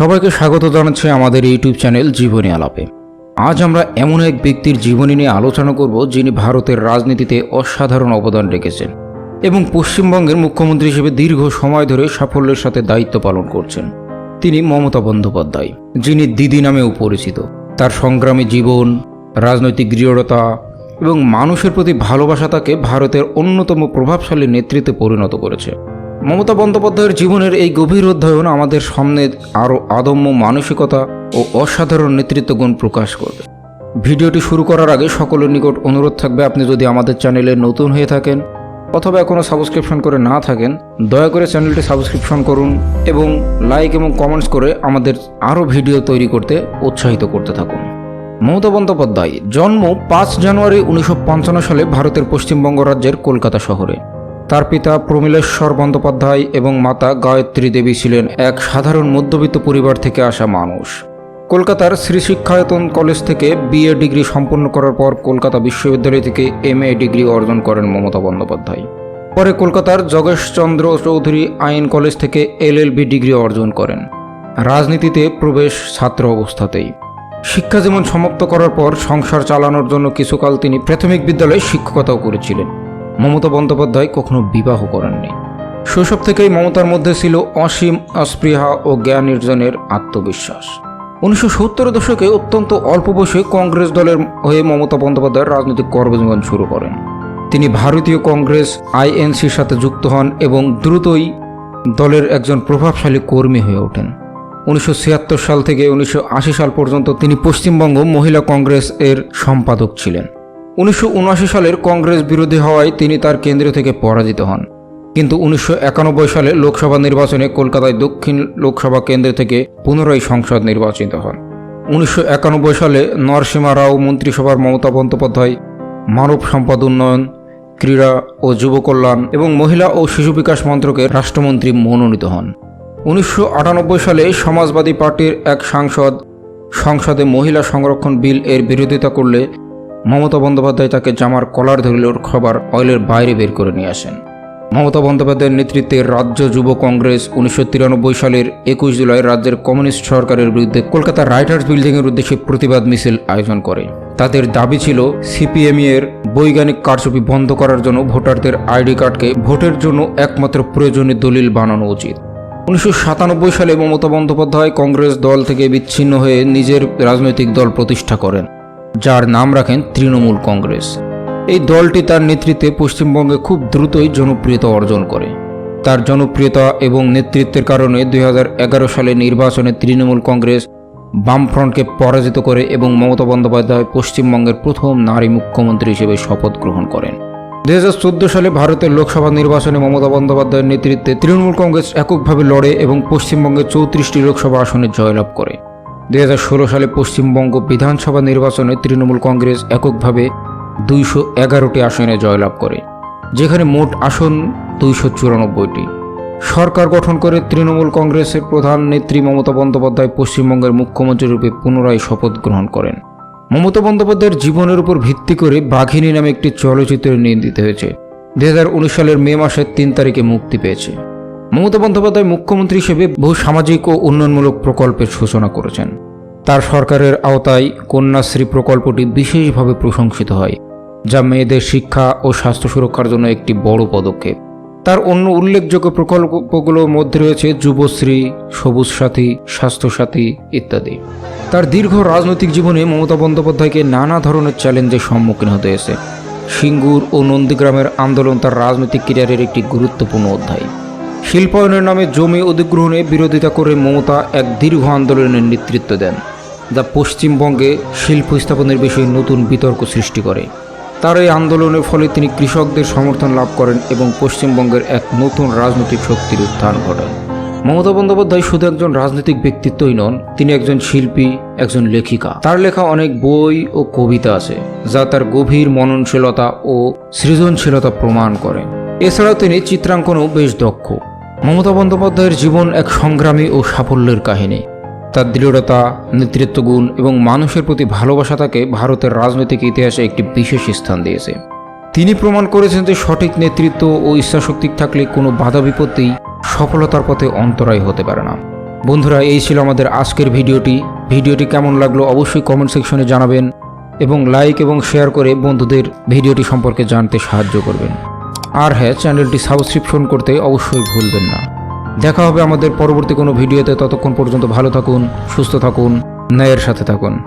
সবাইকে স্বাগত জানাচ্ছি আমাদের ইউটিউব চ্যানেল জীবনী আলাপে। আজ আমরা এমন এক ব্যক্তির জীবনী নিয়ে আলোচনা করব যিনি ভারতের রাজনীতিতে অসাধারণ অবদান রেখেছেন এবং পশ্চিমবঙ্গের মুখ্যমন্ত্রী হিসেবে দীর্ঘ সময় ধরে সাফল্যের সাথে দায়িত্ব পালন করছেন। তিনি মমতা বন্দ্যোপাধ্যায়, যিনি দিদি নামেও পরিচিত। তার সংগ্রামী জীবন, রাজনৈতিক দৃঢ়তা এবং মানুষের প্রতি ভালোবাসা তাকে ভারতের অন্যতম প্রভাবশালী নেতৃত্বে পরিণত করেছে। মমতা বন্দ্যোপাধ্যায়ের জীবনের এই গভীর অধ্যয়ন আমাদের সামনে আরও আদম্য মানসিকতা ও অসাধারণ নেতৃত্ব গুণ প্রকাশ করবে। ভিডিওটি শুরু করার আগে সকলের নিকট অনুরোধ থাকবে, আপনি যদি আমাদের চ্যানেলে নতুন হয়ে থাকেন অথবা এখনও সাবস্ক্রিপশন করে না থাকেন, দয়া করে চ্যানেলটি সাবস্ক্রিপশন করুন এবং লাইক এবং কমেন্টস করে আমাদের আরও ভিডিও তৈরি করতে উৎসাহিত করতে থাকুন। মমতা বন্দ্যোপাধ্যায়, জন্ম পাঁচ জানুয়ারি উনিশশো পঞ্চান্ন সালে ভারতের পশ্চিমবঙ্গ রাজ্যের কলকাতা শহরে। তার পিতা প্রমিলেশ্বর বন্দ্যোপাধ্যায় এবং মাতা গায়ত্রী দেবী ছিলেন এক সাধারণ মধ্যবিত্ত পরিবার থেকে আসা মানুষ। কলকাতার শ্রী শিক্ষায়তন কলেজ থেকে বিএ ডিগ্রি সম্পন্ন করার পর কলকাতা বিশ্ববিদ্যালয় থেকে এম ডিগ্রি অর্জন করেন মমতা বন্দ্যোপাধ্যায়। পরে কলকাতার যোগেশচন্দ্র চৌধুরী আইন কলেজ থেকে এলএলবি ডিগ্রি অর্জন করেন। রাজনীতিতে প্রবেশ ছাত্র অবস্থাতেই। শিক্ষা যেমন সমাপ্ত করার পর সংসার চালানোর জন্য কিছুকাল তিনি প্রাথমিক বিদ্যালয়ে শিক্ষকতাও করেছিলেন। মমতা বন্দ্যোপাধ্যায় কখনো বিবাহ করেননি। শৈশব থেকেই মমতার মধ্যে ছিল অসীম অস্পৃহা ও জ্ঞান নির্জনের আত্মবিশ্বাস। উনিশশো সত্তরের দশকে অত্যন্ত অল্প বয়সে কংগ্রেস দলের হয়ে মমতা বন্দ্যোপাধ্যায় রাজনৈতিক কর্মজীবন শুরু করেন। তিনি ভারতীয় কংগ্রেস, আইএনসির সাথে যুক্ত হন এবং দ্রুতই দলের একজন প্রভাবশালী কর্মী হয়ে ওঠেন। উনিশশো ছিয়াত্তর সাল থেকে উনিশশো আশি সাল পর্যন্ত তিনি পশ্চিমবঙ্গ মহিলা কংগ্রেস এর সম্পাদক ছিলেন। উনিশশো সালের কংগ্রেস বিরোধী হওয়ায় তিনি তার কেন্দ্র থেকে পরাজিত হন। কিন্তু উনিশশো একানব্বই সালে লোকসভা নির্বাচনে কলকাতায় দক্ষিণ লোকসভা কেন্দ্র থেকে পুনরায় সংসদ নির্বাচিত হন। উনিশশো একানব্বই সালে নরসিমা রাও মন্ত্রিসভার মমতা বন্দ্যোপাধ্যায়, মানব সম্পদ উন্নয়ন, ক্রীড়া ও যুব কল্যাণ এবং মহিলা ও শিশু বিকাশ মন্ত্রকের রাষ্ট্রমন্ত্রী মনোনীত হন। উনিশশো আটানব্বই সালে সমাজবাদী পার্টির এক সাংসদ সংসদে মহিলা সংরক্ষণ বিল এর বিরোধিতা করলে মমতা বন্দ্যোপাধ্যায় তাকে জামার কলার ধরে খাবার অয়েলের বাইরে বের করে নিয়ে আসেন। মমতা বন্দ্যোপাধ্যায়ের নেতৃত্বে রাজ্য যুব কংগ্রেস উনিশশো তিরানব্বই সালের একুশ জুলাই রাজ্যের কমিউনিস্ট সরকারের বিরুদ্ধে কলকাতা রাইটার্স বিল্ডিংয়ের উদ্দেশ্যে প্রতিবাদ মিছিল আয়োজন করে। তাদের দাবি ছিল, সিপিএমই এর বৈজ্ঞানিক কারচুপি বন্ধ করার জন্য ভোটারদের আইডি কার্ডকে ভোটের জন্য একমাত্র প্রয়োজনীয় দলিল বানানো উচিত। উনিশশো সাতানব্বই সালে মমতা বন্দ্যোপাধ্যায় কংগ্রেস দল থেকে বিচ্ছিন্ন হয়ে নিজের রাজনৈতিক দল প্রতিষ্ঠা করেন। যার নাম রাখেন তৃণমূল কংগ্রেস। এই দলটি তার নেতৃত্বে পশ্চিমবঙ্গে খুব দ্রুতই জনপ্রিয়তা অর্জন করে। তার জনপ্রিয়তা এবং নেতৃত্বের কারণে দু হাজার এগারো সালে নির্বাচনে তৃণমূল কংগ্রেস বামফ্রন্টকে পরাজিত করে এবং মমতা বন্দ্যোপাধ্যায় পশ্চিমবঙ্গের প্রথম নারী মুখ্যমন্ত্রী হিসেবে শপথ গ্রহণ করেন। দুই সালে ভারতের লোকসভা নির্বাচনে মমতা বন্দ্যোপাধ্যায়ের নেতৃত্বে তৃণমূল কংগ্রেস এককভাবে লড়ে এবং পশ্চিমবঙ্গে চৌত্রিশটি লোকসভা আসনে জয়লাভ করে। দুই হাজার ষোলো সালে পশ্চিমবঙ্গ বিধানসভা নির্বাচনে তৃণমূল কংগ্রেস এককভাবে দুইশো এগারোটি আসনে জয়লাভ করে, যেখানে মোট আসন দুইশো চুরানব্বইটি। সরকার গঠন করে তৃণমূল কংগ্রেসের প্রধান নেত্রী মমতা বন্দ্যোপাধ্যায় পশ্চিমবঙ্গের মুখ্যমন্ত্রী রূপে পুনরায় শপথ গ্রহণ করেন। মমতা বন্দ্যোপাধ্যায়ের জীবনের উপর ভিত্তি করে বাঘিনী নামে একটি চলচ্চিত্র নির্মিত হয়েছে। দুই হাজার উনিশ সালের মে মাসের তিন তারিখে মুক্তি পেয়েছে। মমতা বন্দ্যোপাধ্যায় মুখ্যমন্ত্রী হিসেবে বহু সামাজিক ও উন্নয়নমূলক প্রকল্পের সূচনা করেছেন। তার সরকারের আওতায় কন্যাশ্রী প্রকল্পটি বিশেষভাবে প্রশংসিত হয়, যা মেয়েদের শিক্ষা ও স্বাস্থ্য সুরক্ষার জন্য একটি বড় পদক্ষেপ। তার অন্য উল্লেখযোগ্য প্রকল্পগুলোর মধ্যে রয়েছে যুবশ্রী সবুজ সাথী স্বাস্থ্যসাথী ইত্যাদি। তার দীর্ঘ রাজনৈতিক জীবনে মমতা বন্দ্যোপাধ্যায়কে নানা ধরনের চ্যালেঞ্জের সম্মুখীন হতে হয়েছে। সিঙ্গুর ও নন্দীগ্রামের আন্দোলন তার রাজনৈতিক ক্যারিয়ারের একটি গুরুত্বপূর্ণ অধ্যায়। শিল্পায়নের নামে জমি অধিগ্রহণে বিরোধিতা করে মমতা এক দীর্ঘ আন্দোলনের নেতৃত্ব দেন। যা পশ্চিমবঙ্গে শিল্প স্থাপনের বিষয়ে নতুন বিতর্ক সৃষ্টি করে। তার এই আন্দোলনের ফলে তিনি কৃষকদের সমর্থন লাভ করেন এবং পশ্চিমবঙ্গের এক নতুন রাজনৈতিক শক্তির উত্থান ঘটান। মমতা বন্দ্যোপাধ্যায় শুধু একজন রাজনৈতিক ব্যক্তিত্বই নন, তিনি একজন শিল্পী, একজন লেখিকা। তার লেখা অনেক বই ও কবিতা আছে, যা তার গভীর মননশীলতা ও সৃজনশীলতা প্রমাণ করে। এছাড়াও তিনি চিত্রাঙ্কনেও বেশ দক্ষ। মমতা বন্দ্যোপাধ্যায়ের জীবন এক সংগ্রামী ও সাফল্যের কাহিনী। তার দৃঢ়তা, নেতৃত্বগুণ এবং মানুষের প্রতি ভালোবাসা তাকে ভারতের রাজনৈতিক ইতিহাসে একটি বিশেষ স্থান দিয়েছে। তিনি প্রমাণ করেছেন যে সঠিক নেতৃত্ব ও ইচ্ছাশক্তি থাকলে কোনো বাধা বিপত্তি সফলতার পথে অন্তরায় হতে পারে না। বন্ধুরা, এই ছিল আমাদের আজকের ভিডিওটি। ভিডিওটি কেমন লাগল অবশ্যই কমেন্ট সেকশনে জানাবেন এবং লাইক এবং শেয়ার করে বন্ধুদের ভিডিওটি সম্পর্কে জানতে সাহায্য করবেন। আর হ্যাঁ চ্যানেলটি সাবস্ক্রিপশন করতে অবশ্যই ভুলবেন না। দেখা হবে আমাদের পরবর্তী কোনো ভিডিওতে। ততক্ষণ পর্যন্ত ভালো থাকুন, সুস্থ থাকুন, ন্যায়ের সাথে থাকুন।